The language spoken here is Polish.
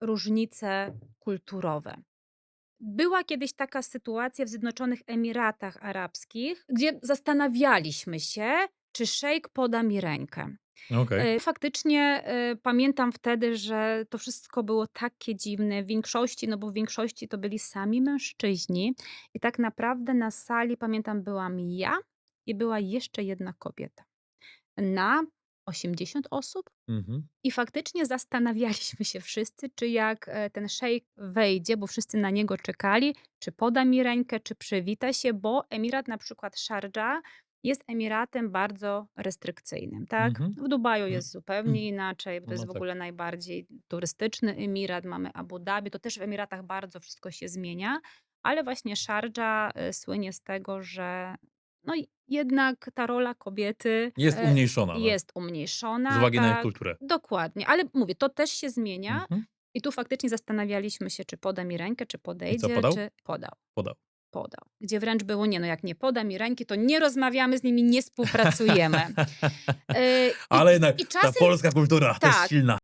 różnice kulturowe. Była kiedyś taka sytuacja w Zjednoczonych Emiratach Arabskich, gdzie zastanawialiśmy się, czy szejk poda mi rękę. Okej. E, faktycznie, e, pamiętam wtedy, że to wszystko było takie dziwne. W większości no bo w większości to byli sami mężczyźni i tak naprawdę na sali, pamiętam, byłam ja i była jeszcze jedna kobieta na 80 osób. Mhm. I faktycznie zastanawialiśmy się wszyscy, czy jak, e, ten szejk wejdzie, bo wszyscy na niego czekali, czy poda mi rękę, czy przywita się, bo emirat, na przykład Szardża, jest emiratem bardzo restrykcyjnym, tak? Mhm. W Dubaju Mm. jest zupełnie inaczej, bo to No jest w tak. ogóle najbardziej turystyczny emirat, mamy Abu Dhabi, to też w Emiratach bardzo wszystko się zmienia, ale właśnie Szardża, e, słynie z tego, że no jednak ta rola kobiety, Jest e, umniejszona, no. jest Z umniejszona, uwagi na ich tak. kulturę. Dokładnie, ale mówię, to też się zmienia Mhm. i tu faktycznie zastanawialiśmy się, czy poda mi rękę, czy podejdzie, podał? czy podał. Podał. Podał. Gdzie wręcz było: "Nie no, jak nie poda mi ręki, to nie rozmawiamy z nim i nie współpracujemy". E, i Ale jednak i ta czasem polska kultura też tak. silna.